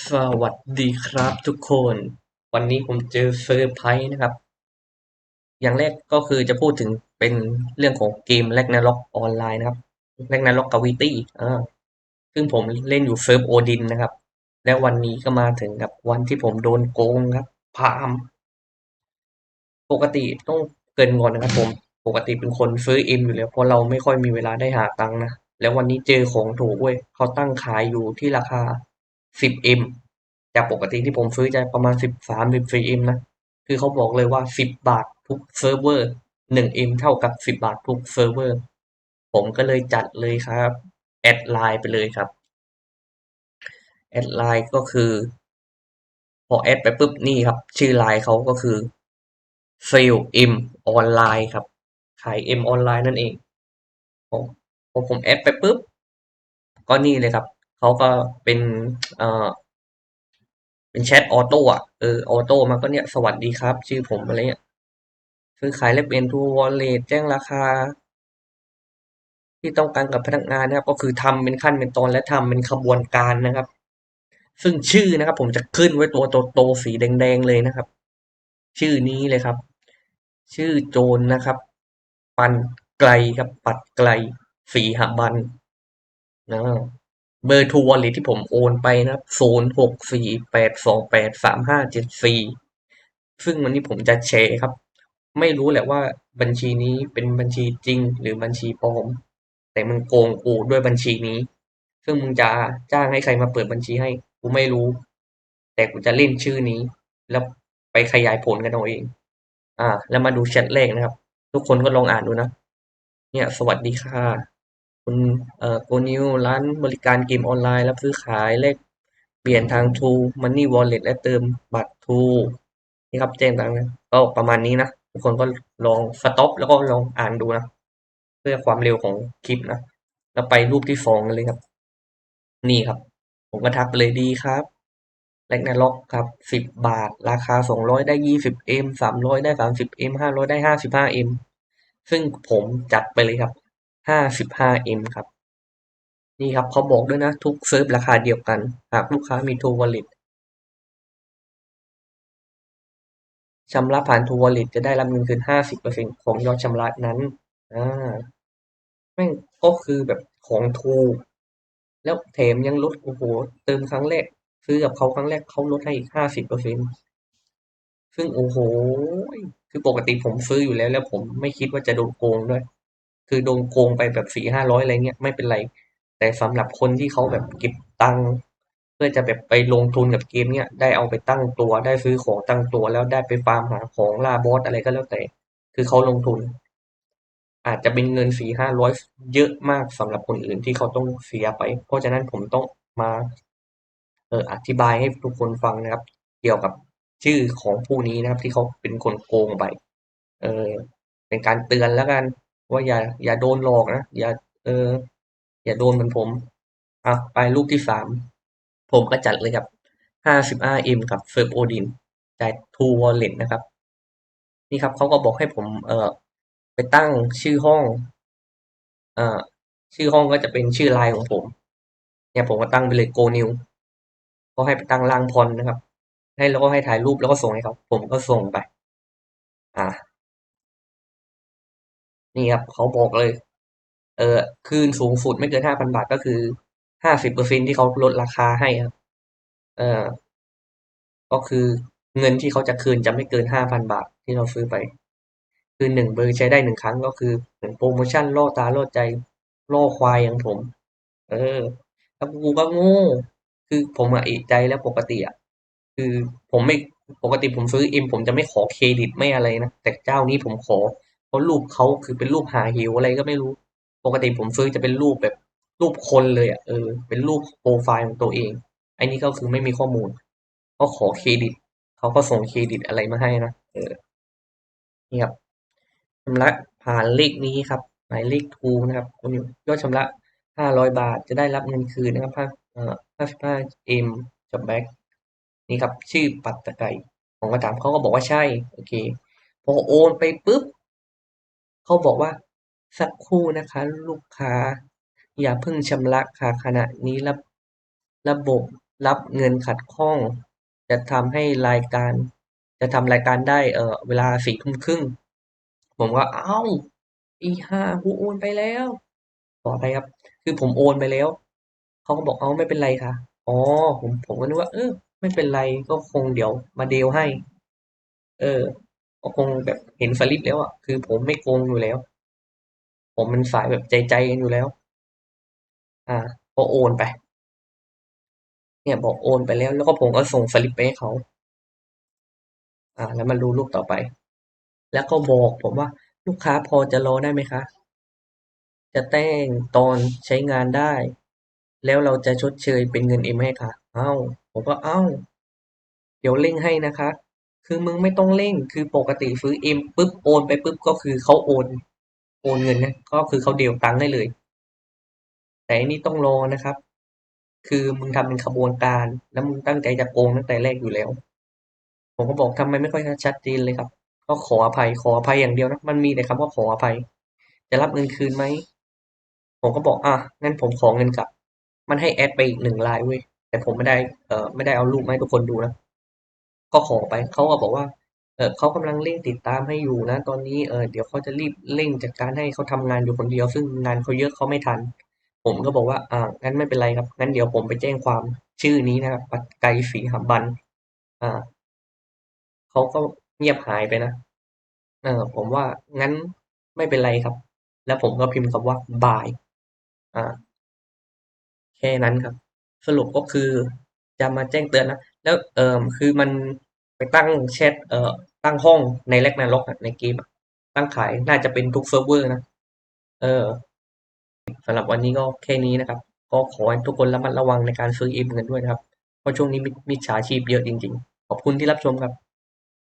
สวัสดีครับทุกคน วันนี้ผมเจอเซอร์ไพรส์นะครับ อย่างแรกก็คือจะพูดถึงเป็นเรื่องของเกม Ragnarok ออนไลน์นะครับ Ragnarok Gravity อ่าซึ่งผมเล่นอยู่เซิร์ฟโอดินนะครับ และวันนี้ก็มาถึงกับวันที่ผมโดนโกงครับพามปกติต้องเกินก่อนนะครับ ผมปกติเป็นคนซื้อเอ็มอยู่แล้วเพราะเราไม่ค่อยมีเวลาได้หาตังค์นะแล้ววันนี้เจอของถูกเว้ยเขาตั้งขายอยู่ที่ราคา 10M จากปกติที่ผมซื้อจะประมาณ13 14M นะ คือเขาบอกเลยว่า10บาททุกเซิร์ฟเวอร์ 1M เท่ากับ10บาททุกเซิร์ฟเวอร์ ผมก็เลยจัดเลยครับ แอดไลน์ไปเลยครับ แอดไลน์ก็คือ พอแอดไปปุ๊บนี่ครับ ชื่อไลน์เขาก็คือเซลเอ็มออนไลน์ครับ ขายเอ็มออนไลน์นั่นเองพอพอผมแอดไปปุ๊บ ก็นี่เลยครับ เขาก็เป็นเอ่อเป็นแชทออโต้อะเออออโต้มาก็เนี่ยสวัสดีครับ ชื่อผมอะไรเงี้ยซื้อขายแลกเปลี่ยนทูวอลเล็ตแจ้งราคา ที่ต้องการกับพนักงานนะครับ ก็คือทำเป็นขั้นเป็นตอนและทำเป็นขบวนการนะครับ ซึ่งชื่อนะครับ ผมจะขึ้นไว้ตัวโตๆสีแดงๆเลยนะครับ ชื่อนี้เลยครับ ชื่อโจรนะครับ ปันไกลครับปัดไกลสีหบันนะ เบอร์ทูวอลเล็ตที่ผมโอนไปนะครับศูนย์หกสี่แปดสองแปดสามห้าเจ็ดสี่ซึ่งวันนี้ผมจะแชร์ครับ ไม่รู้แหละว่าบัญชีนี้เป็นบัญชีจริงหรือบัญชีปลอม แต่มึงโกงกูด้วยบัญชีนี้ ซึ่งมึงจะจ้างให้ใครมาเปิดบัญชีให้ กูไม่รู้ แต่กูจะเล่นชื่อนี้ แล้วไปขยายผลกันเอาเอง อ่า แล้วมาดูแชทแรกนะครับ ทุกคนก็ลองอ่านดูนะ เนี่ย สวัสดีค่ะ คุณเอ่อโกนิวร้านบริการเกมออนไลน์ รับซื้อขาย แลกเปลี่ยนทาง True Money Wallet และเติมบัตร True นี่ครับแจ้งต่างนะก็ประมาณนี้นะ ทุกคนก็ลองสต็อปแล้วก็ลองอ่านดูนะ เพื่อความเร็วของคลิปนะ แล้วไปรูปที่สองกันเลยครับ นี่ครับ ผมก็ทักเลยดีครับแลกนาล็อกครับสิบบาท ราคาสองร้อยได้ยี่สิบเอ็มสามร้อยได้สามสิบเอ็มห้าร้อยได้ห้าสิบห้าเอ็มซึ่งผมจัดไปเลยครับ ห้าสิบห้าเอ็มครับ นี่ครับเขาบอกด้วยนะ ทุกเซิร์ฟราคาเดียวกัน หากลูกค้ามีทูวอลเล็ตชำระผ่านทูวอลเล็ตจะได้รับเงินคืนห้าสิบเปอร์เซ็นของยอดชำระนั้น อ่าแม่งก็คือแบบของถูแล้วแถมยังลดโอ้โหเติมครั้งแรก ซื้อกับเขาครั้งแรกเขาลดให้อีกห้าสิบเปอร์เซ็นซึ่งโอ้โห คือปกติผมซื้ออยู่แล้ว แล้วผมไม่คิดว่าจะโดนโกงด้วย คือโดนโกงไปแบบสี่ห้าร้อยอะไรเงี้ยไม่เป็นไร แต่สำหรับคนที่เขาแบบเก็บตังค์เพื่อจะแบบไปลงทุนกับเกมเนี้ยได้เอาไปตั้งตัวได้ซื้อของตั้งตัวแล้วได้ไปฟาร์มหาของล่าบอสอะไรก็แล้วแต่ คือเขาลงทุน อาจจะเป็นเงินสี่ห้าร้อยเยอะมากสำหรับคนอื่นที่เขาต้องเสียไป เพราะฉะนั้นผมต้องมาเอออธิบายให้ทุกคนฟังนะครับ เกี่ยวกับชื่อของผู้นี้นะครับ ที่เขาเป็นคนโกงไป เออเป็นการเตือนแล้วกัน ว่าอย่าอย่าโดนหลอกนะอย่าเออ อย่าโดนเหมือนผมอะไปรูปที่สามผมก็จัดเลยครับ 55M กับเซิร์ฟโอดินจ่าย True Wallet นะครับ นี่ครับเขาก็บอกให้ผมเออไปตั้งชื่อห้องเอ่อชื่อห้องก็จะเป็นชื่อไลน์ของผม เนี่ยผมก็ตั้งไปเลยโกนิวก็ให้ไปตั้งล่างพรนะครับ ให้แล้วก็ให้ถ่ายรูปแล้วก็ส่งให้เขาผมก็ส่งไป อ่า นี่ครับเขาบอกเลย เออคืนสูงสุดไม่เกินห้าพันบาทก็คือห้าสิบเปอร์เซ็นที่เขาลดราคาให้ครับเออก็คือเงินที่เขาจะคืนจะไม่เกินห้าพันบาทที่เราซื้อไป คือหนึ่งเบอร์ใช้ได้หนึ่งครั้งก็คือเหมือนโปรโมชั่นล่อตาล่อใจล่อควายอย่างผม เออแล้วกูก็โง่คือผมอะเอะใจแล้วปกติอะคือผมไม่ปกติผมซื้อเอ็มผมจะไม่ขอเครดิตไม่อะไรนะแต่เจ้านี้ผมขอ ราะรูปเขาคือเป็นรูปหาเหวอะไรก็ไม่รู้ ปกติผมซื้อจะเป็นรูปแบบรูปคนเลยอะเออ เป็นรูปโปรไฟล์ของตัวเองไอ้นี่ก็คือไม่มีข้อมูลก็ขอเครดิตเขาก็ส่งเครดิตอะไรมาให้นะเออนี่ครับชำระผ่านเลขนี้ครับ หมายเลขทูนะครับคุณยอดชำระห้าร้อยบาทจะได้รับเงินคืนนะครับห้าเอ่อห้าสิบห้าเอ็มจับแบ็กนี่ครับ ชื่อปัตตะไก่ผมก็ถามเขาก็บอกว่าใช่ โอเค พอโอนไปปุ๊บ เขาบอกว่า สักครู่นะคะ ลูกค้า อย่าเพิ่งชำระค่ะ ขณะนี้ระระบบรับเงินขัดข้อง จะทำให้รายการ จะทำรายการได้ เออเวลาสี่ทุ่มครึ่ง ผมก็เอ้าอีห้ากูโอนไปแล้วขออภัยครับ คือผมโอนไปแล้ว เขาก็บอกเอาไม่เป็นไรค่ะ อ๋อ ผมผมก็นึกว่า เออ ไม่เป็นไรก็คงเดี๋ยวมาเดลให้ เออ ก็คงแบบเห็นสลิปแล้วอะคือผมไม่โกงอยู่แล้ว ผมมันสายแบบใจใจกันอยู่แล้ว อ่าก็โอนไป เนี่ยบอกโอนไปแล้ว แล้วก็ผมก็ส่งสลิปไปให้เขา อ่า แล้วมาดูรูปต่อไป แล้วก็บอกผมว่าลูกค้าพอจะรอได้ไหมคะ จะแจ้งตอนใช้งานได้ แล้วเราจะชดเชยเป็นเงินเอ็มให้ค่ะ เอ้า ผมก็เอ้า เดี๋ยวเร่งให้นะคะ คือมึงไม่ต้องเร่ง คือปกติซื้อเอ็มปุ๊บโอนไปปุ๊บก็คือเขาโอน โอนเงินนะก็คือเขาเดียวตังค์ได้เลย แต่อันนี้ต้องรอนะครับ คือมึงทำเป็นขบวนการ แล้วมึงตั้งใจจะโกงตั้งแต่แรกอยู่แล้ว ผมก็บอกทำไมไม่ค่อยชัดเจนเลยครับ ก็ขออภัยขออภัยอย่างเดียวนะมันมีแต่คำว่าขออภัย จะรับเงินคืนไหมผมก็บอกอะงั้นผมขอเงินกลับ มันให้แอดไปอีกหนึ่งไลน์เว้ยแต่ผมไม่ได้เอ่อไม่ได้เอารูปมาให้ทุกคนดูนะ ก็ขอไปเขาก็บอกว่า เออเขากำลังเร่งติดตามให้อยู่นะ ตอนนี้เออเดี๋ยวเขาจะรีบเร่งจัดการให้เขาทำงานอยู่คนเดียว ซึ่งงานเขาเยอะเขาไม่ทัน ผมก็บอกว่าอ่างั้นไม่เป็นไรครับงั้นเดี๋ยวผมไปแจ้งความชื่อนี้นะครับปัดไกรศรีหบันอ่าเขาก็เงียบหายไปนะเออผมว่างั้นไม่เป็นไรครับ แล้วผมก็พิมพ์คำว่าบายอ่าแค่นั้นครับ สรุปก็คือจะมาแจ้งเตือนนะแล้วเออคือมัน ตั้งแชทเอ่อตั้งห้องในแลกนาล็อกในเกมตั้งขายน่าจะเป็นทุกเซิร์ฟเวอร์นะ เออสำหรับวันนี้ก็แค่นี้นะครับ ก็ขอให้ทุกคนระมัดระวังในการซื้อเอ็มกันด้วยนะครับ เพราะช่วงนี้มิจมิจฉาชีพเยอะจริงๆ ขอบคุณที่รับชมครับ